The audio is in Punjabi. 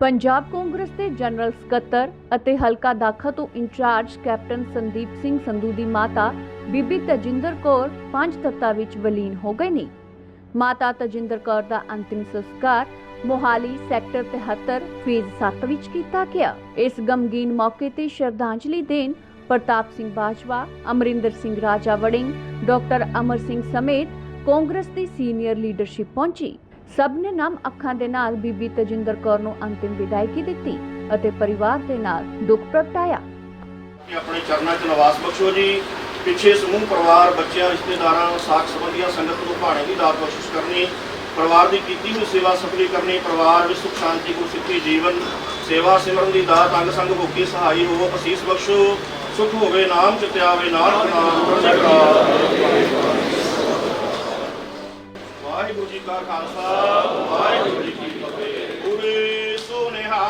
ਪੰਜਾਬ ਕਾਂਗਰਸ ਦੇ ਜਨਰਲ ਸਕੱਤਰ ਅਤੇ ਹਲਕਾ ਦਾਖਾ ਤੋਂ in charge captain Sandeep Singh Sandhu ਦੀ ਮਾਤਾ ਬੀਬੀ ਤਜਿੰਦਰ ਕੌਰ ਪੰਜ ਤੱਤਾਂ ਵਿੱਚ ਵਲੀਨ ਹੋ ਗਏ ਨੇ। ਮਾਤਾ ਤਜਿੰਦਰ ਕੌਰ ਦਾ ਅੰਤਿਮ ਸੰਸਕਾਰ ਮੋਹਾਲੀ ਸੈਕਟਰ 73 ਫੇਜ਼ 7 ਵਿੱਚ ਕੀਤਾ ਗਿਆ। ਇਸ ਗਮਗੀਨ ਮੌਕੇ ਤੇ ਸ਼ਰਧਾਂਜਲੀ ਦੇਣ ਪ੍ਰਤਾਪ ਸਿੰਘ ਬਾਜਵਾ, ਅਮਰਿੰਦਰ ਸਿੰਘ ਰਾਜਾ ਵੜਿੰਗ, ਡਾਕਟਰ ਅਮਰ ਸਿੰਘ ਸਮੇਤ ਕਾਂਗਰਸ ਦੀ ਸੀਨੀਅਰ ਲੀਡਰਸ਼ਿਪ ਪਹੁੰਚੀ। ਸਭ ਨੇ ਨਮ ਅੱਖਾਂ ਦੇ ਨਾਲ ਬੀਬੀ ਤਜਿੰਦਰ ਕੌਰ ਨੂੰ ਅੰਤਿਮ ਵਿਦਾਇਗੀ ਦਿੱਤੀ ਅਤੇ ਪਰਿਵਾਰ ਦੇ ਨਾਲ ਦੁੱਖ ਪ੍ਰਗਟਾਇਆ। ਕਿ ਆਪਣੇ ਚਰਨਾਂ 'ਚ ਨਿਵਾਸ ਬਖਸ਼ੋ ਜੀ। ਪਿੱਛੇ ਸਮੂਹ ਪਰਿਵਾਰ, ਬੱਚਿਆਂ, ਰਿਸ਼ਤੇਦਾਰਾਂ, ਸਾਖ ਸੰਬੰਧੀਆਂ, ਸੰਗਤ ਨੂੰ ਭਾਣੇ ਦੀ ਦਾਤ ਬਖਸ਼ਿਸ਼ ਕਰਨੀ, ਪਰਿਵਾਰ ਦੀ ਕੀਤੀ ਹੋਈ ਸੇਵਾ ਸਫਲੀ ਕਰਨੀ, ਪਰਿਵਾਰ ਵਿੱਚ ਸੁਖ, ਸ਼ਾਂਤੀ, ਗੁਰਸਿੱਖੀ, ਜੀਵਨ, ਸੇਵਾ ਸਿਮਰਨ ਦੀ ਦਾਤ, ਅੰਗ ਸੰਗ ਹੋ ਕੇ ਸਹਾਈ ਹੋ ਅਸੀਸ ਬਖਸ਼ੋ। ਸੁਖ ਹੋਵੇ, ਨਾਮ ਚਿਤਿਆਵੇ ਨਾਮ ਨਾਮ ਵਾਹਿਗੁਰੂ ਜੀ ਕਾ ਖਾਲਸਾ ਵਾਹਿਗੁਰੂ ਜੀ ਕੀ ਫਤਿਹ। ਗੁਰੇ ਸੋਨੇਹਾ।